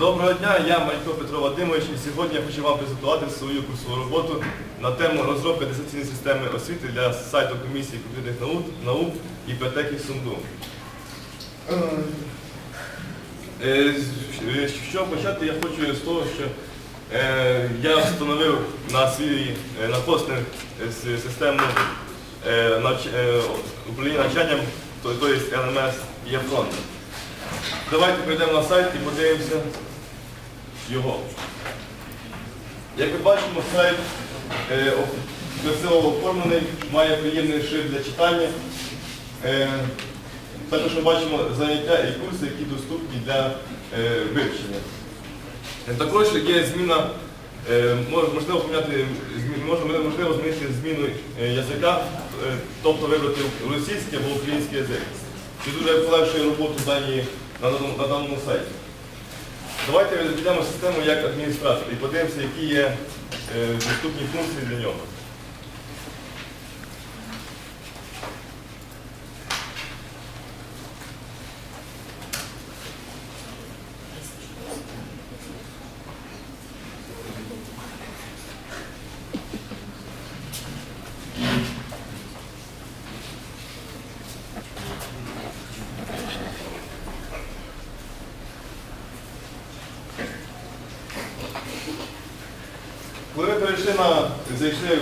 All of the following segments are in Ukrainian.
Доброго дня, я Манько Петро Вадимович і сьогодні я хочу вам презентувати свою курсову роботу на тему розробка дистанційної системи освіти для сайту комісії комп'ютерних наук, наук і бібліотеки СУНДУ. Що почати, я хочу з того, що е, я встановив на свій е, на хостинг е, систему управління навчанням, то- тобто LMS є фронт. Давайте прийдемо на сайт і подивимося його. Як ми бачимо, сайт е, красиво оформлений, має приємний шрифт для читання. Е, також ми бачимо заняття і курси, які доступні для е, вивчення. Е, Також є зміна, е, можливо поміняти може- можливо змінити зміну е, язика, е, тобто вибрати російський або український язик. Це дуже полегшує роботу даній, на, даному- на даному сайті. Давайте розглянемо систему як адміністратор і подивимося, які є е, доступні функції для нього. Коли ми перейшли на зайшли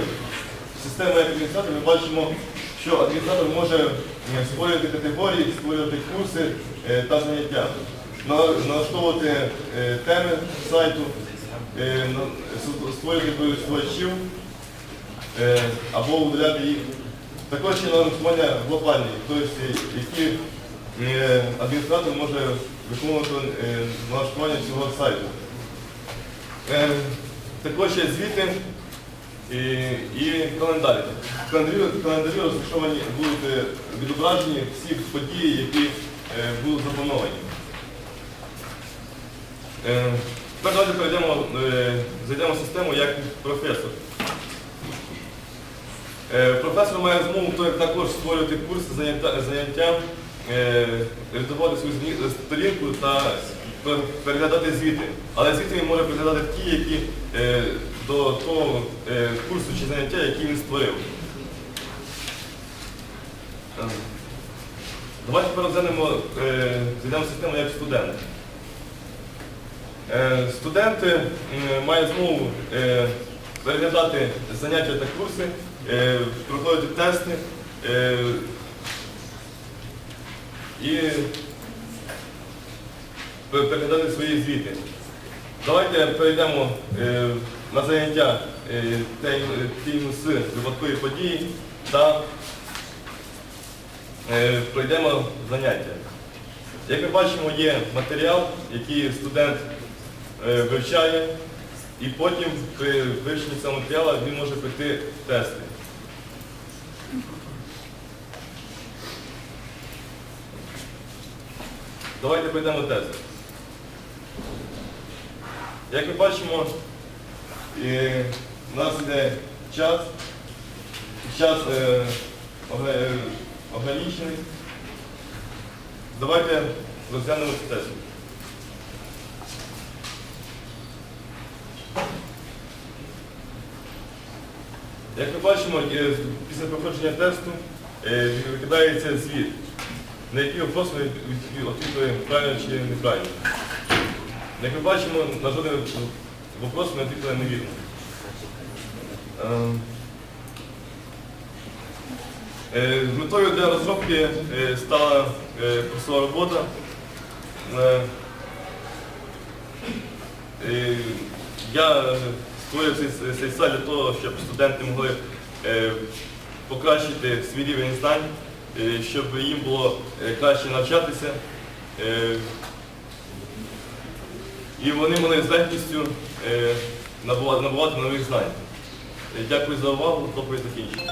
в систему як адміністратор, ми бачимо, що адміністратор може е, створювати категорії, створювати курси е, та заняття, налаштовувати е, теми сайту, створювати користувачів або удаляти їх. Також є налаштування глобальні, тобто які адміністратор може виконувати налаштування цього сайту. Також є звіти і, і календарі. В календарі, календарі розташовані будуть відображені всі події, які е, будуть заплановані. Е, Тепер давайте перейдемо, е, зайдемо в систему як професор. Е, Професор має змогу також створювати курси, заняття, заняття е, редагувати свою сторінку та переглядати звіти. Але звіти він може переглядати ті, які е, до того е, курсу чи заняття, який він створив. Е, Давайте тепер розглянемо, е, зайдемо систему як студент. Е, Студенти м, мають змогу переглядати заняття та курси, проходити тести і переглядати свої звіти. Давайте перейдемо е, на заняття е, те- тему з випадкові події та е, пройдемо заняття. Як ми бачимо, є матеріал, який студент е, вивчає, і потім при вивченні цього матеріалу він може пройти тести. Давайте пройдемо тест. Як ми бачимо, у нас йде час, час е, е, ограничений. Давайте розглянемо цей тест. Як ми бачимо, після проходження тесту е, викидається звіт, на який вопрос ми від- від- відповідаємо правильно чи неправильно. Як ми бачимо, на жоден вопрос ми відповіли невірно. Ем, е, Метою для розробки е, стала курсова робота. Е, е, Я створив цей, сайт для того, щоб студенти могли покращити свій рівень знань, щоб їм було краще навчатися. І вони могли з легкістю е, набувати, нових знань. Е, Дякую за увагу, доповідь закінчена.